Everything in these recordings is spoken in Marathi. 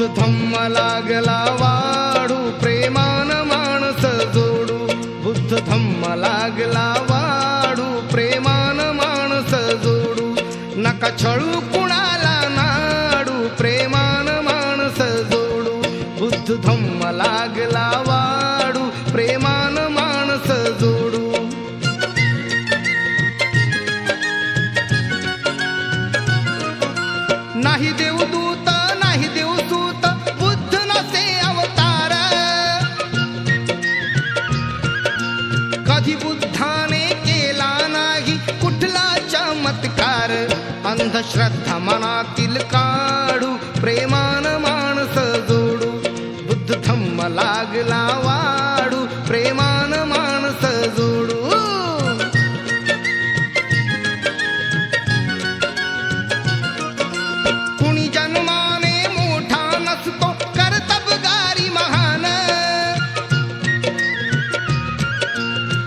धम्म लागला वाढू प्रेमान माणस जोडू. बुद्ध थम्म लागला वाढू प्रेमान माणस जोडू. नका छळू कुणाला नाडू प्रेमान माणस जोडू. बुद्ध थम्म लागला वाढू प्रेमान माणस जोडू. नाही देऊ दूत अंधश्रद्धा मनातील काढू प्रेमान माणस जोडू. बुद्ध धम्म लागला वाडू प्रेमान माणस जोडू. कुणी जन्माने मोठा नसतो कर्तबगारी महान.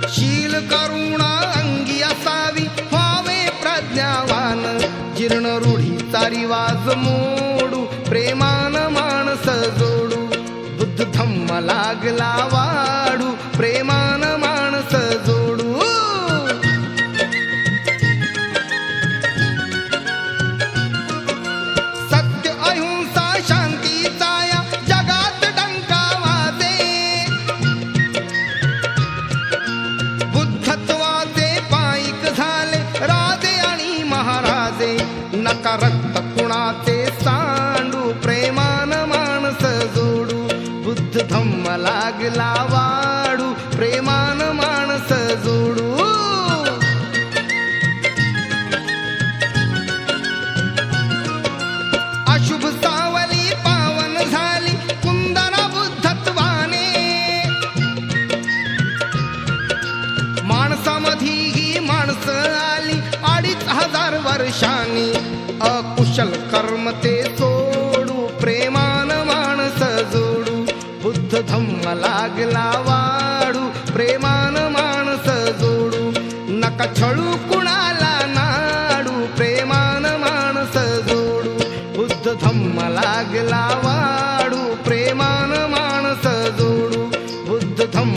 शील करुणा अंगी असावी व्हावे प्रज्ञा रिवाज मोडू प्रेमान माणस जोडू. बुद्ध धम्म लागला नका रक्त कुणाचे सांडू? प्रेमान माणस जोडू. बुद्ध धम्म लागला वाडू प्रेमान माणस जोडू. अशुभ सावली पावन झाली कुंदना बुद्धत्वाने. माणसामधी ही माणसं आली अडीच हजार वर्षांनी. कर्म ते सोडू प्रेमान माणस जोडू. बुद्ध धम्म लागला वाडू प्रेमान माणस जोडू. नका छळू कुणाला नाडू प्रेमान माणस जोडू. बुद्ध धम्म लागला वाडू प्रेमान माणस जोडू. बुद्ध धम्म